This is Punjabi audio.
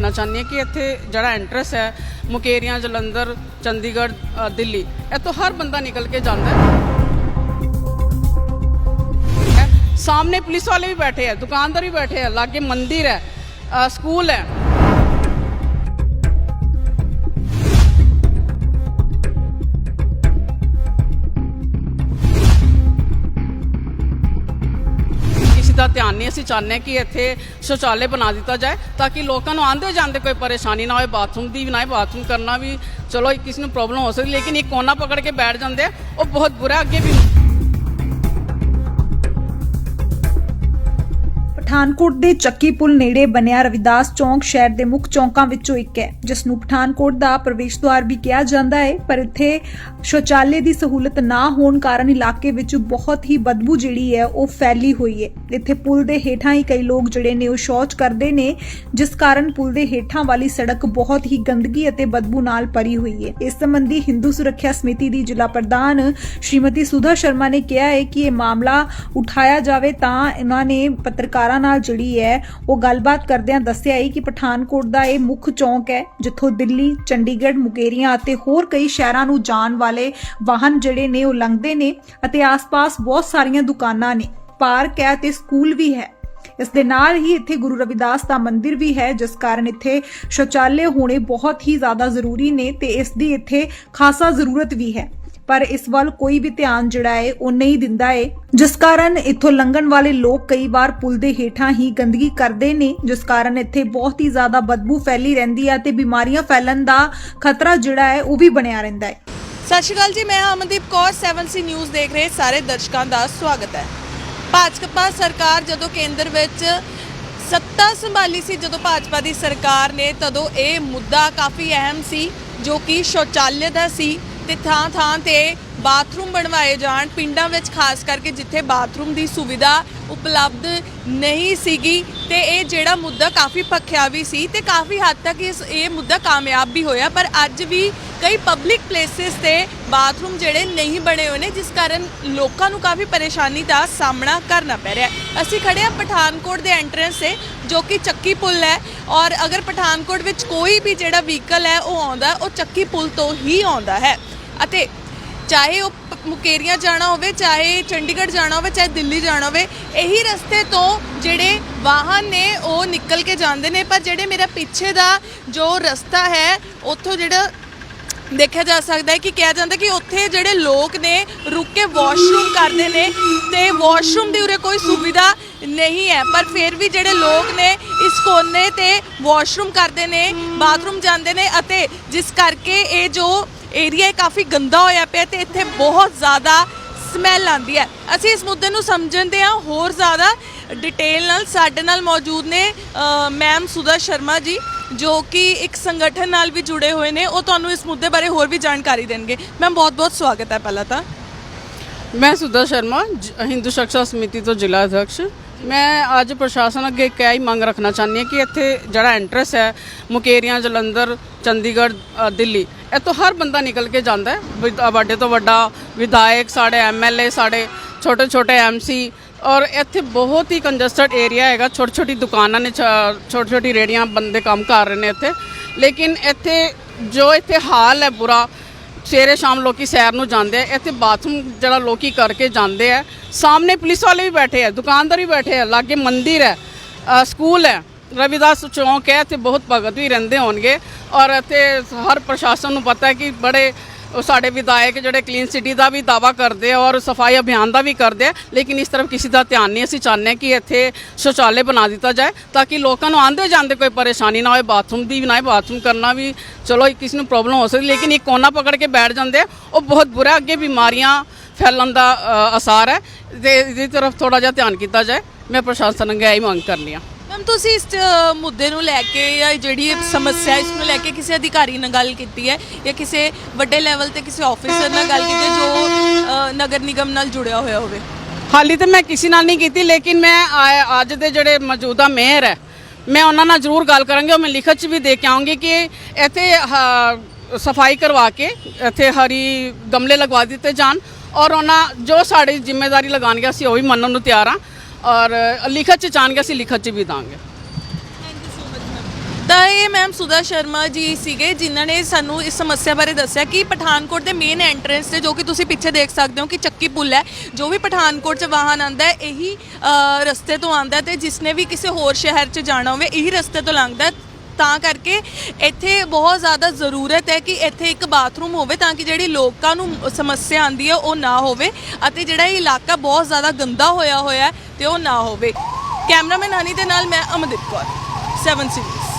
ਰੱਖਣਾ ਚਾਹੁੰਦੀ ਹਾਂ ਕਿ ਇੱਥੇ ਜਿਹੜਾ ਐਂਟਰੈਂਸ ਹੈ ਮੁਕੇਰੀਆਂ ਜਲੰਧਰ ਚੰਡੀਗੜ੍ਹ ਅ, ਦਿੱਲੀ ਇੱਥੋਂ ਹਰ ਬੰਦਾ ਨਿਕਲ ਕੇ ਜਾਂਦਾ ਹੈ ਹੈ। ਸਾਹਮਣੇ ਪੁਲਿਸ ਵਾਲੇ ਵੀ ਬੈਠੇ ਹੈ ਦੁਕਾਨਦਾਰ ਵੀ ਬੈਠੇ ਹੈ ਲਾਗੇ ਮੰਦਿਰ ਹੈ ਅ, ਸਕੂਲ ਹੈ ਦਾ ਧਿਆਨ ਨਹੀਂ ਅਸੀਂ ਚਾਹੁੰਦੇ ਹਾਂ ਕਿ ਇੱਥੇ ਸ਼ੌਚਾਲੇ ਬਣਾ ਦਿੱਤਾ ਜਾਏ ਤਾਂ ਕਿ ਲੋਕਾਂ ਨੂੰ ਆਂਦੇ ਜਾਂਦੇ ਕੋਈ ਪਰੇਸ਼ਾਨੀ ਨਾ ਹੋਏ, ਬਾਥਰੂਮ ਦੀ ਵੀ ਨਾ ਹੋਏ, ਬਾਥਰੂਮ ਕਰਨਾ ਵੀ ਚਲੋ ਕਿਸੇ ਨੂੰ ਪ੍ਰੋਬਲਮ ਹੋ ਸਕਦੀ ਲੇਕਿਨ ਇੱਕ ਕੋਨਾ ਪਕੜ ਕੇ ਬੈਠ ਜਾਂਦੇ ਆ, ਉਹ ਬਹੁਤ ਬੁਰਾ ਅੱਗੇ ਵੀ ਪਠਾਨਕੋਟ ਦੇ ਚੱਕੀ ਪੁਲ ਨੇੜੇ ਬਣਿਆ ਰਵਿਦਾਸ ਚੌਂਕ ਸ਼ਹਿਰ ਦੇ ਮੁੱਖ ਚੌਂਕਾਂ ਵਿੱਚੋਂ ਇੱਕ ਹੈ, ਜਿਸ ਨੂੰ ਪਠਾਨਕੋਟ ਦਾ ਪ੍ਰਵੇਸ਼ ਦੁਆਰ ਵੀ ਕਿਹਾ ਜਾਂਦਾ ਹੈ, ਪਰ ਇੱਥੇ ਸ਼ੌਚਾਲਯ ਦੀ ਸਹੂਲਤ ਨਾ ਹੋਣ ਕਾਰਨ ਇਲਾਕੇ ਵਿੱਚ ਬਹੁਤ ਹੀ ਬਦਬੂ ਜਿਹੜੀ ਹੈ, ਉਹ ਫੈਲੀ ਹੋਈ ਹੈ। ਇੱਥੇ ਪੁਲ ਦੇ ਹੇਠਾਂ ਹੀ ਕਈ ਲੋਕ ਜਿਹੜੇ ਨੇ ਉਹ ਸ਼ੌਚ ਕਰਦੇ ਨੇ, ਜਿਸ ਕਾਰਨ ਪੁਲ ਦੇ ਹੇਠਾਂ ਵਾਲੀ ਸੜਕ ਬਹੁਤ ਹੀ ਗੰਦਗੀ ਅਤੇ ਬਦਬੂ ਨਾਲ ਭਰੀ ਹੋਈ ਹੈ। ਇਸ ਸੰਬੰਧੀ ਹਿੰਦੂ ਸੁਰੱਖਿਆ ਸਮਿਤੀ ਦੀ ਜ਼ਿਲ੍ਹਾ ਪ੍ਰਧਾਨ ਸ਼੍ਰੀਮਤੀ ਸੁਧਾ ਸ਼ਰਮਾ ਨੇ ਕਿਹਾ ਹੈ ਕਿ ਇਹ ਮਾਮਲਾ ਉਠਾਇਆ ਜਾਵੇ ਤਾਂ ਇਹਨਾਂ ਨੇ ਪੱਤਰਕਾਰਾਂ ਨਾਲ ਜਿਹੜੀ ਹੈ। ਉਹ ਗੱਲਬਾਤ ਕਰਦਿਆਂ ਦੱਸਿਆ ਹੈ ਕਿ ਪਠਾਨਕੋਟ ਦਾ ਇਹ ਮੁੱਖ ਚੌਂਕ ਹੈ, ਜਿੱਥੋਂ ਦਿੱਲੀ, ਚੰਡੀਗੜ੍ਹ, ਮੁਕੇਰੀਆਂ ਅਤੇ ਹੋਰ ਕਈ ਸ਼ਹਿਰਾਂ ਨੂੰ ਜਾਣ ਵਾਲੇ ਵਾਹਨ ਜਿਹੜੇ ਨੇ ਉਹ ਲੰਘਦੇ ਨੇ ਅਤੇ ਆਸ-ਪਾਸ ਬਹੁਤ ਸਾਰੀਆਂ ਦੁਕਾਨਾਂ ਨੇ, ਪਾਰਕ ਹੈ ਤੇ ਸਕੂਲ ਵੀ ਹੈ। ਇਸ ਦੇ ਨਾਲ ਹੀ ਇੱਥੇ ਗੁਰੂ ਰਵਿਦਾਸ ਦਾ ਮੰਦਿਰ ਵੀ ਹੈ, ਜਿਸ ਕਾਰਨ ਇੱਥੇ ਸ਼ੌਚਾਲੇ ਹੋਣੇ ਬਹੁਤ ਹੀ ਜ਼ਿਆਦਾ ਜ਼ਰੂਰੀ ਨੇ ਤੇ ਇਸ ਦੀ ਇੱਥੇ ਖਾਸਾ ਜ਼ਰੂਰਤ ਵੀ ਹੈ। ਪਰ ਇਸ ਵੱਲ ਕੋਈ ਵੀ ਧਿਆਨ ਜਿਹੜਾ ਹੈ ਉਹ ਨਹੀਂ ਦਿੰਦਾ ਹੈ। ਜਿਸ ਕਾਰਨ ਇੱਥੋਂ ਲੰਘਣ ਵਾਲੇ ਲੋਕ ਕਈ ਵਾਰ ਪੁਲ ਦੇ ਹੇਠਾਂ ਹੀ ਗੰਦਗੀ ਕਰਦੇ ਨੇ, ਜਿਸ ਕਾਰਨ ਇੱਥੇ ਬਹੁਤ ਹੀ ਜ਼ਿਆਦਾ ਬਦਬੂ ਫੈਲੀ ਰਹਿੰਦੀ ਹੈ ਤੇ ਬਿਮਾਰੀਆਂ ਫੈਲਣ ਦਾ ਖਤਰਾ ਜਿਹੜਾ ਹੈ ਉਹ ਵੀ ਬਣਿਆ ਰਹਿੰਦਾ ਹੈ। ਸਤਿ ਸ਼੍ਰੀ ਅਕਾਲ ਜੀ, ਮੈਂ ਅਮਨਦੀਪ ਕੌਰ 7C ਨਿਊਜ਼ ਦੇਖ ਰਹੇ ਸਾਰੇ ਦਰਸ਼ਕਾਂ ਦਾ ਸਵਾਗਤ ਹੈ। ਭਾਜਪਾ ਸਰਕਾਰ ਜਦੋਂ ਕੇਂਦਰ ਵਿੱਚ ਸੱਤਾ ਸੰਭਾਲੀ ਸੀ, ਜਦੋਂ ਭਾਜਪਾ ਦੀ ਸਰਕਾਰ ਨੇ, ਤਦੋਂ ਇਹ ਮੁੱਦਾ ਕਾਫੀ ਅਹਿਮ ਸੀ, ਜੋ ਕਿ ਸ਼ੌਚਾਲਿਆ ਦਾ ਸੀ। ਤੇ ਥਾਂ ਥਾਂ ਤੇ ਬਾਥਰੂਮ ਬਣਵਾਏ ਜਾਣ, ਪਿੰਡਾਂ ਵਿੱਚ ਖਾਸ ਕਰਕੇ ਜਿੱਥੇ ਬਾਥਰੂਮ ਦੀ ਸੁਵਿਧਾ ਉਪਲਬਧ ਨਹੀਂ ਸੀਗੀ ਤੇ ਇਹ ਜਿਹੜਾ ਮੁੱਦਾ ਕਾਫੀ ਭਖਿਆ ਵੀ ਸੀ ਤੇ ਕਾਫੀ ਹੱਦ ਤੱਕ ਇਸ, ਇਹ ਮੁੱਦਾ ਕਾਮਯਾਬ ਵੀ ਹੋਇਆ, ਪਰ ਅੱਜ ਵੀ ਕਈ ਪਬਲਿਕ ਪਲੇਸਿਸ ਤੇ ਬਾਥਰੂਮ ਜਿਹੜੇ ਨਹੀਂ ਬਣੇ ਹੋਏ ਨੇ, ਜਿਸ ਕਾਰਨ ਲੋਕਾਂ ਨੂੰ ਕਾਫੀ ਪਰੇਸ਼ਾਨੀ ਦਾ ਸਾਹਮਣਾ ਕਰਨਾ ਪੈ ਰਿਹਾ ਅਸੀਂ ਖੜੇ ਹਾਂ ਪਠਾਨਕੋਟ ਦੇ ਐਂਟਰੈਂਸ ਤੇ। ਜੋ ਕਿ ਚੱਕੀ ਪੁਲ ਹੈ ਔਰ ਅਗਰ ਪਠਾਨਕੋਟ ਵਿੱਚ ਕੋਈ ਵੀ ਜਿਹੜਾ ਵਹੀਕਲ ਹੈ ਉਹ ਆਉਂਦਾ, ਉਹ ਚੱਕੀ ਪੁਲ ਤੋਂ ਹੀ ਆਉਂਦਾ ਹੈ। ਅਤੇ ਚਾਹੇ ਉਹ ਮੁਕੇਰੀਆਂ ਜਾਣਾ ਹੋਵੇ, ਚਾਹੇ ਚੰਡੀਗੜ੍ਹ ਜਾਣਾ ਹੋਵੇ, ਚਾਹੇ ਦਿੱਲੀ ਜਾਣਾ ਹੋਵੇ, ਇਹੀ ਰਸਤੇ ਤੋਂ ਜਿਹੜੇ ਵਾਹਨ ਨੇ, ਉਹ ਨਿਕਲ ਕੇ ਜਾਂਦੇ ਨੇ। ਪਰ ਜਿਹੜੇ ਮੇਰਾ ਪਿੱਛੇ ਦਾ ਜੋ ਰਸਤਾ ਹੈ, ਉੱਥੋਂ ਜਿਹੜਾ ਦੇਖਿਆ ਜਾ ਸਕਦਾ ਹੈ ਕਿ ਕਿਹਾ ਜਾਂਦਾ ਕਿ ਉੱਥੇ ਜਿਹੜੇ ਲੋਕ ਨੇ, ਰੁਕ ਕੇ ਵਾਸ਼ਰੂਮ ਕਰਦੇ ਨੇ ਤੇ ਵਾਸ਼ਰੂਮ ਦੀ ਉਰੇ ਕੋਈ ਸੁਵਿਧਾ ਨਹੀਂ ਹੈ। ਪਰ ਫਿਰ ਵੀ ਜਿਹੜੇ ਲੋਕ ਨੇ, ਇਸ ਕੋਨੇ ਤੇ ਵਾਸ਼ਰੂਮ ਕਰਦੇ ਨੇ ਬਾਥਰੂਮ ਜਾਂਦੇ ਨੇ ਅਤੇ ਜਿਸ ਕਰਕੇ ਇਹ ਜੋ ਏਰੀਆ ਕਾਫੀ ਗੰਦਾ ਹੋਇਆ ਪਿਆ ਤੇ ਇੱਥੇ ਬਹੁਤ ਜ਼ਿਆਦਾ ਸਮੈਲ ਆਉਂਦੀ ਹੈ। ਅਸੀਂ ਇਸ ਮੁੱਦੇ ਨੂੰ ਸਮਝਣਦੇ ਹਾਂ। ਹੋਰ ਜ਼ਿਆਦਾ ਡਿਟੇਲ ਨਾਲ ਸਾਡੇ ਨਾਲ ਮੌਜੂਦ ਨੇ ਮੈਮ ਸੁਧਾ ਸ਼ਰਮਾ ਜੀ, ਜੋ ਕਿ ਇੱਕ ਸੰਗਠਨ ਨਾਲ ਵੀ ਜੁੜੇ ਹੋਏ ਨੇ। ਉਹ ਤੁਹਾਨੂੰ ਇਸ ਮੁੱਦੇ ਬਾਰੇ ਹੋਰ ਵੀ ਜਾਣਕਾਰੀ ਦੇਣਗੇ। ਮੈਮ ਬਹੁਤ ਬਹੁਤ ਸਵਾਗਤ ਹੈ ਪਹਿਲਾਂ ਤਾਂ। ਮੈਂ ਸੁਧਾ ਸ਼ਰਮਾ, ਜ- ਹਿੰਦੂ ਸੁਰੱਖਿਆ ਸਮਿਤੀ ਤੋਂ ਜ਼ਿਲ੍ਹਾ ਅਧਿਕਸ਼। ਮੈਂ ਅੱਜ ਪ੍ਰਸ਼ਾਸਨ ਅੱਗੇ ਇੱਕ ਹੀ ਮੰਗ ਰੱਖਣਾ ਚਾਹੁੰਦੀ ਹਾਂ ਕਿ ਇੱਥੇ ਜਿਹੜਾ ਐਂਟਰੈਂਸ ਹੈ, ਮੁਕੇਰੀਆਂ, ਜਲੰਧਰ, ਚੰਡੀਗੜ੍ਹ ਦਿੱਲੀ ਇੱਥੋਂ ਹਰ ਬੰਦਾ ਨਿਕਲ ਕੇ ਜਾਂਦਾ ਹੈ। ਵੱਡੇ ਤੋਂ ਵੱਡਾ ਵਿਧਾਇਕ, ਸਾਡੇ ਐਮਐਲਏ ਸਾਡੇ ਛੋਟੇ ਛੋਟੇ ਐਮਸੀ ਔਰ ਇੱਥੇ ਬਹੁਤ ਹੀ ਕੰਜਸਟਡ ਏਰੀਆ ਹੈਗਾ। ਛੋਟੀ ਛੋਟੀ ਦੁਕਾਨਾਂ ਨੇ ਛੋਟੀ ਛੋਟੀ ਰੇੜੀਆਂ ਬੰਦੇ ਕੰਮ ਕਰ ਰਹੇ ਨੇ ਇੱਥੇ। ਲੇਕਿਨ ਇੱਥੇ ਜੋ ਇੱਥੇ ਹਾਲ ਹੈ ਬੁਰਾ, ਸਵੇਰੇ ਸ਼ਾਮ ਲੋਕੀ ਸੈਰ ਨੂੰ ਜਾਂਦੇ ਆ। ਇੱਥੇ ਬਾਥਰੂਮ ਜਿਹੜਾ ਲੋਕੀ ਕਰਕੇ ਜਾਂਦੇ ਆ। ਸਾਹਮਣੇ ਪੁਲਿਸ ਵਾਲੇ ਵੀ ਬੈਠੇ ਆ, ਦੁਕਾਨਦਾਰ ਵੀ ਬੈਠੇ ਆ। ਲਾਗੇ ਮੰਦਿਰ ਹੈ ਸਕੂਲ ਹੈ। ਰਵਿਦਾਸ ਚੌਂਕ ਹੈ ਇੱਥੇ ਬਹੁਤ ਭਗਤ ਵੀ ਰਹਿੰਦੇ ਹੋਣਗੇ ਔਰ ਇੱਥੇ ਹਰ ਪ੍ਰਸ਼ਾਸਨ ਨੂੰ ਪਤਾ ਹੈ ਕਿ ਬੜੇ ਉਹ ਸਾਡੇ ਵਿਧਾਇਕ ਜਿਹੜੇ ਕਲੀਨ ਸਿਟੀ ਦਾ ਵੀ ਦਾਵਾ ਕਰਦੇ ਆ ਔਰ ਸਫ਼ਾਈ ਅਭਿਆਨ ਦਾ ਵੀ ਕਰਦੇ ਆ ਲੇਕਿਨ ਇਸ ਤਰਫ ਕਿਸੇ ਦਾ ਧਿਆਨ ਨਹੀਂ ਅਸੀਂ ਚਾਹੁੰਦੇ ਕਿ ਇੱਥੇ ਸ਼ੌਚਾਲੇ ਬਣਾ ਦਿੱਤਾ ਜਾਏ ਤਾਂ ਕਿ ਲੋਕਾਂ ਨੂੰ ਆਂਦੇ ਜਾਂਦੇ ਕੋਈ ਪਰੇਸ਼ਾਨੀ ਨਾ ਹੋਏ ਬਾਥਰੂਮ ਦੀ ਵੀ ਨਾ ਹੋਏ ਬਾਥਰੂਮ ਕਰਨਾ ਵੀ ਚਲੋ ਕਿਸੇ ਨੂੰ ਪ੍ਰੋਬਲਮ ਹੋ ਸਕਦੀ ਲੇਕਿਨ ਇਹ ਕੋਨਾ ਪਕੜ ਕੇ ਬੈਠ ਜਾਂਦੇ ਉਹ ਬਹੁਤ ਬੁਰਾ ਅੱਗੇ ਬਿਮਾਰੀਆਂ ਫੈਲਣ ਦਾ ਅ, ਅਸਾਰ ਹੈ ਤੇ ਇਹਦੀ ਤਰਫ ਥੋੜਾ ਜਿਹਾ ਧਿਆਨ ਕੀਤਾ ਜਾਏ ਮੈਂ ਪ੍ਰਸ਼ਾਸਨ ਅੱਗੇ ਇਹੀ ਮੰਗ ਕਰਨੀ ਆ ਮੈਮ ਤੁਸੀਂ ਇਸ ਅ, ਮੁੱਦੇ ਨੂੰ ਲੈ ਕੇ ਜਾਂ ਜਿਹੜੀ ਇਹ ਸਮੱਸਿਆ ਇਸ ਨੂੰ ਲੈ ਕੇ ਕਿਸੇ ਅਧਿਕਾਰੀ ਨਾਲ ਗੱਲ ਕੀਤੀ ਹੈ ਜਾਂ ਕਿਸੇ ਵੱਡੇ ਲੈਵਲ ਤੇ ਕਿਸੇ ਆਫੀਸਰ ਨਾਲ ਗੱਲ ਕੀਤੀ ਹੈ ਜੋ ਅ, ਨਗਰ ਨਿਗਮ ਨਾਲ ਜੁੜਿਆ ਹੋਇਆ ਹੋਵੇ? ਹਾਲੀ ਤਾਂ ਮੈਂ ਕਿਸੇ ਨਾਲ ਨਹੀਂ ਕੀਤੀ ਲੇਕਿਨ ਮੈਂ ਆ- ਅੱਜ ਦੇ ਜਿਹੜੇ ਮੌਜੂਦਾ ਮੇਅਰ ਹੈ ਮੈਂ ਉਹਨਾਂ ਨਾਲ ਜ਼ਰੂਰ ਗੱਲ ਕਰਾਂਗੀ ਉਹ ਮੈਂ ਲਿਖਤ 'ਚ ਵੀ ਦੇ ਕੇ ਆਉਂਗੀ ਕਿ ਇੱਥੇ ਹ- ਸਫ਼ਾਈ ਕਰਵਾ ਕੇ ਇੱਥੇ ਹਰੀ ਗਮਲੇ ਲਗਵਾ ਦਿੱਤੇ ਜਾਣ ਔਰ ਉਹਨਾਂ ਜੋ ਸਾਡੀ ਜ਼ਿੰਮੇਵਾਰੀ ਲਗਾਉਣਗੇ ਅਸੀਂ ਉਹ ਵੀ ਮੰਨਣ ਨੂੰ ਤਿਆਰ ਹਾਂ। ਔਰ ਲਿਖਤ 'ਚ ਚਾਹਾਂਗੇ ਅਸੀਂ ਲਿਖਤ 'ਚ ਵੀ ਦਾਂਗੇ। ਤਾਂ ਇਹ ਮੈਮ ਸੁਦਾ ਸ਼ਰਮਾ ਜੀ ਸੀਗੇ ਜਿਨ੍ਹਾਂ ਨੇ ਸਾਨੂੰ ਇਸ ਸਮੱਸਿਆ ਬਾਰੇ ਦੱਸਿਆ ਕਿ ਪਠਾਨਕੋਟ ਦੇ ਮੇਨ ਐਂਟਰੈਂਸ ਤੇ ਜੋ ਕਿ ਤੁਸੀਂ ਪਿੱਛੇ ਦੇਖ ਸਕਦੇ ਹੋ ਕਿ ਚੱਕੀ ਪੁਲ ਹੈ ਜੋ ਵੀ ਪਠਾਨਕੋਟ 'ਚ ਵਾਹਨ ਆਂਦਾ ਹੈ ਇਹੀ ਅ, ਰਸਤੇ ਤੋਂ ਆਂਦਾ ਹੈ ਤੇ ਜਿਸਨੇ ਵੀ ਕਿਸੇ ਹੋਰ ਸ਼ਹਿਰ 'ਚ ਜਾਣਾ ਹੋਵੇ ਇਹੀ ਰਸਤੇ ਤੋਂ ਲੰਘਦਾ ਹੈ। ਤਾਂ ਕਰਕੇ ਇੱਥੇ ਬਹੁਤ ਜ਼ਿਆਦਾ ਜ਼ਰੂਰਤ ਹੈ ਕਿ ਇੱਥੇ ਇੱਕ ਬਾਥਰੂਮ ਹੋਵੇ ਤਾਂ ਕਿ ਜਿਹੜੀ ਲੋਕਾਂ ਨੂੰ ਸਮੱਸਿਆ ਆਂਦੀ ਹੈ ਉਹ ਨਾ ਹੋਵੇ ਅਤੇ ਜਿਹੜਾ ਇਹ ਇਲਾਕਾ ਬਹੁਤ ਜ਼ਿਆਦਾ ਗੰਦਾ ਹੋਇਆ ਹੋਇਆ ਹੈ ਤੇ ਉਹ ਨਾ ਹੋਵੇ। ਕੈਮਰਾਮੈਨ ਹਨੀ ਦੇ ਨਾਲ ਮੈਂ ਅਮਨਦੀਪ ਕੌਰ 7 ਸੀਰੀਜ਼